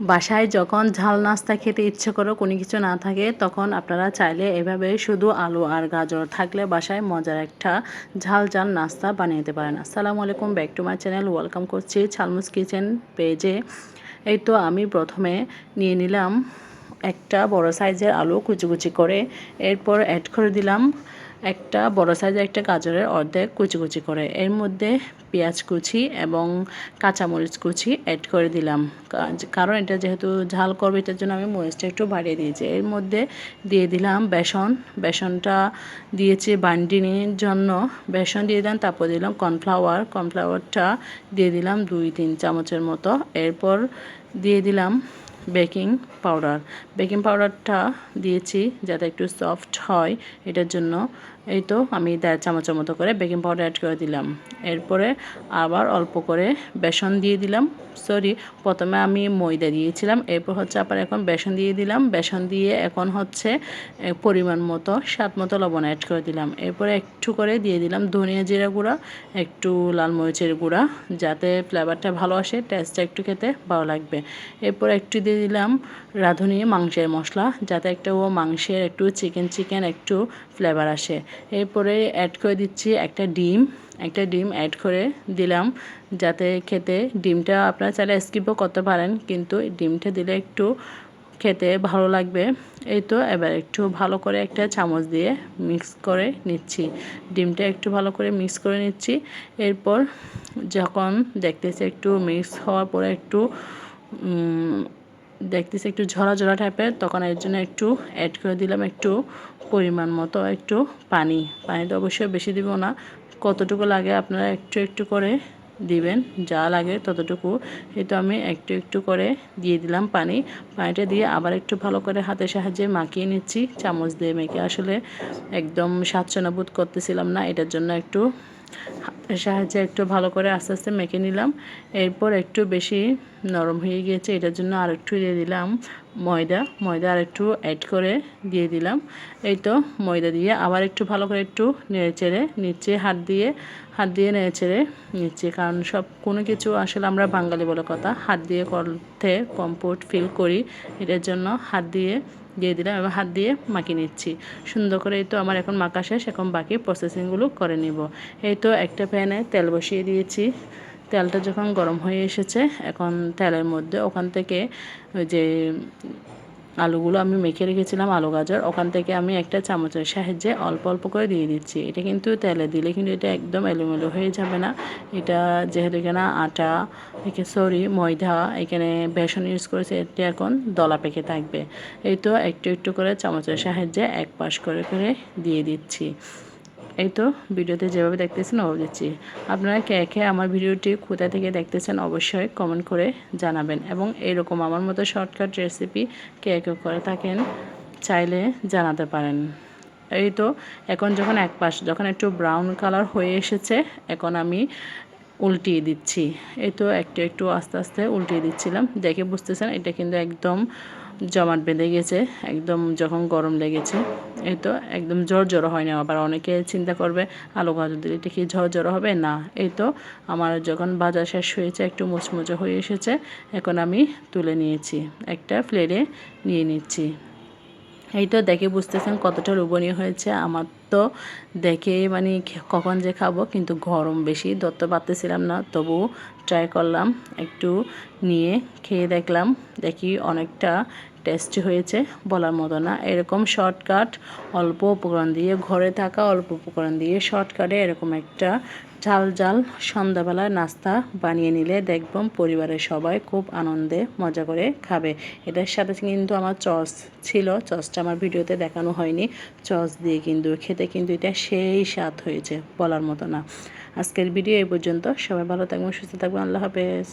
বাসায় যখন ঝাল নাস্তা খেতে ইচ্ছে করো কোনো কিছু না থাকে, তখন আপনারা চাইলে এভাবে শুধু আলু আর গাজর থাকলে বাসায় মজার একটা ঝাল ঝাল নাস্তা বানিয়ে পারেন। আসসালামু আলাইকুম, back to my channel, welcome করছি ছালমুস কিচেন পেজে। এই তো আমি প্রথমে নিয়ে নিলাম একটা বড় সাইজের আলু কুচি কুচি করে, এরপর অ্যাড করে দিলাম একটা বড় সাইজের একটা গাজরের অর্ধেক কুচি কুচি করে। এর মধ্যে পেঁয়াজ কুচি এবং কাঁচামরিচ কুচি অ্যাড করে দিলাম। কারণ এটা যেহেতু ঝাল করবে, এটার জন্য আমি মরিচটা একটু বাড়িয়ে দিয়েছি। এর মধ্যে দিয়ে দিলাম বেসন। বেসনটা দিয়েছি বান্ডিনির জন্য। বেসন দিয়ে দিলাম, তারপর দিলাম কর্নফ্লাওয়ার কর্নফ্লাওয়ারটা দিয়ে দিলাম দুই, তিন চামচের মতো। এরপর দিয়ে দিলাম বেকিং পাউডার। বেকিং পাউডারটা দিয়েছি যাতে একটু সফট হয়, এটার জন্য। এই তো আমি দেড় চামচের মতো করে বেকিং পাউডার অ্যাড করে দিলাম। এরপরে আবার অল্প করে বেসন দিয়ে দিলাম। সরি প্রথমে আমি ময়দা দিয়েছিলাম, এরপর হচ্ছে আবার এখন বেসন দিয়ে দিলাম। বেসন দিয়ে এখন হচ্ছে পরিমাণ মতো, স্বাদ মতো লবণ অ্যাড করে দিলাম। এরপরে একটু করে দিয়ে দিলাম ধনিয়া জিরা গুঁড়া, একটু লাল মরিচের গুঁড়া, যাতে ফ্লেভারটা ভালো আসে টেস্টটা একটু খেতে ভালো লাগবে। এরপর একটু দিয়ে দিলাম রাঁধুনি মাংসের মশলা, যাতে একটা ও মাংসের একটু চিকেন চিকেন একটু ফ্লেভার আসে। এরপরে অ্যাড করে দিচ্ছি একটা ডিম। একটা ডিম অ্যাড করে দিলাম, যাতে খেতে ডিমটা আপনারা চাইলে স্কিপও করতে পারেন, কিন্তু ডিমটা দিলে একটু খেতে ভালো লাগবে। এই তো এবার একটু ভালো করে একটা চামচ দিয়ে মিক্স করে নিচ্ছি। ডিমটা একটু ভালো করে মিক্স করে নিচ্ছি। এরপর যখন দেখতেছি একটু মিক্স হওয়ার পরে একটু দেখতেছি একটু ঝরা ঝরা টাইপের তখন এর জন্য একটু অ্যাড করে দিলাম একটু পরিমাণ মতো, একটু পানি। পানিটা অবশ্যই বেশি দিব না। কতটুকু লাগে আপনারা একটু একটু করে দিবেন, যা লাগে ততটুকু। এই তো আমি একটু একটু করে দিয়ে দিলাম পানি। পানিটা দিয়ে আবার একটু ভালো করে হাতের সাহায্যে মাখিয়ে নিচ্ছি, চামচ দিয়ে মেখে। আসলে একদম স্বাচ্ছন্দ্য বোধ করতেছিলাম না, এটার জন্য একটু সাহায্যে একটু ভালো করে আস্তে আস্তে মেখে নিলাম। এরপর একটু বেশি নরম হয়ে গিয়েছে, এটার জন্য আর একটু দিয়ে দিলাম ময়দা। ময়দা আর একটু অ্যাড করে দিয়ে দিলাম। এই তো ময়দা দিয়ে আবার একটু ভালো করে একটু নেড়ে চেড়ে নিচে হাত দিয়ে হাত দিয়ে নেড়ে চেড়ে নিচ্ছে। কারণ সব, কোনো কিছু আসলে আমরা বাঙালি বলে কথা, হাত দিয়ে করতে কমফোর্ট ফিল করি, এটার জন্য হাত দিয়ে দিয়ে দিলাম এবং হাত দিয়ে মাখিয়ে নিচ্ছি। সুন্দর করে এই তো আমার এখন মাখা শেষ, এখন বাকি প্রসেসিংগুলো করে নিব। এই তো একটা প্যানে তেল বসিয়ে দিয়েছি। তেলটা যখন গরম হয়ে এসেছে, এখন তেলের মধ্যে ওখান থেকে ওই যে আলুগুলো আমি মেখে রেখেছিলাম, আলু গাজর, ওখান থেকে আমি একটা চামচের সাহায্যে অল্প অল্প করে দিয়ে দিচ্ছি। এটা কিন্তু তেলে দিলে কিন্তু এটা একদম এলোমেলো হয়ে যাবে না। এটা যেহেতু এখানে আটা এখানে সরি, ময়দা, এখানে বেসন ইউজ করেছে এটা এখন দলা পেকে থাকবে। এই তো একটু একটু করে চামচের সাহায্যে এক পাশ করে করে দিয়ে দিচ্ছি। এই তো ভিডিওতে যেভাবে দেখতেছেন ওভাবে দিচ্ছি। আপনারা কে কে আমার ভিডিওটি কোথা থেকে দেখতেছেন অবশ্যই কমেন্ট করে জানাবেন এবং এরকম আমার মতো শর্টকাট রেসিপি কে কে করে থাকেন চাইলে জানাতে পারেন। এই তো এখন যখন এক পাশ যখন একটু ব্রাউন কালার হয়ে এসেছে, এখন আমি উল্টিয়ে দিচ্ছি। এই তো একটু একটু আস্তে আস্তে উল্টিয়ে দিচ্ছিলাম। দেখে বুঝতেছেন, এটা কিন্তু একদম জমাট বেঁধে গেছে, একদম যখন গরম লেগেছে, এই তো একদম জ্বর হয় না আবার অনেকে চিন্তা করবে, আলু গাজর দিলে এটা কি জ্বর হবে? না, এই তো আমার যখন ভাজা শেষ হয়েছে, একটু মুচমুচো হয়ে এসেছে, এখন আমি তুলে নিয়েছি, একটা প্লেটে নিয়ে নিচ্ছি। এই তো দেখে বুঝতেছেন কতটা লোভনীয় হয়েছে আমার তো দেখে মানে কখন যে খাব, কিন্তু গরম বেশি ধরতে পারতেছিলাম না তবু ট্রাই করলাম। একটু নিয়ে খেয়ে দেখলাম, দেখি অনেকটা টেস্টি হয়েছে বলার মতো না। এরকম শর্টকাট অল্প উপকরণ দিয়ে, ঘরে থাকা অল্প উপকরণ দিয়ে শর্টকাটে এরকম একটা ঝাল ঝাল সন্ধ্যাবেলায় নাস্তা বানিয়ে নিলে দেখবম পরিবারের সবাই খুব আনন্দে মজা করে খাবে। এটার সাথে কিন্তু আমার চস ছিল, চসটা আমার ভিডিওতে দেখানো হয়নি। চস দিয়ে কিন্তু, খেতে কিন্তু এটা সেই স্বাদ হয়েছে বলার মতো না। আজকের ভিডিও এই পর্যন্ত। সবাই ভালো থাকবেন, সুস্থ থাকবেন, আল্লাহ হাফেজ।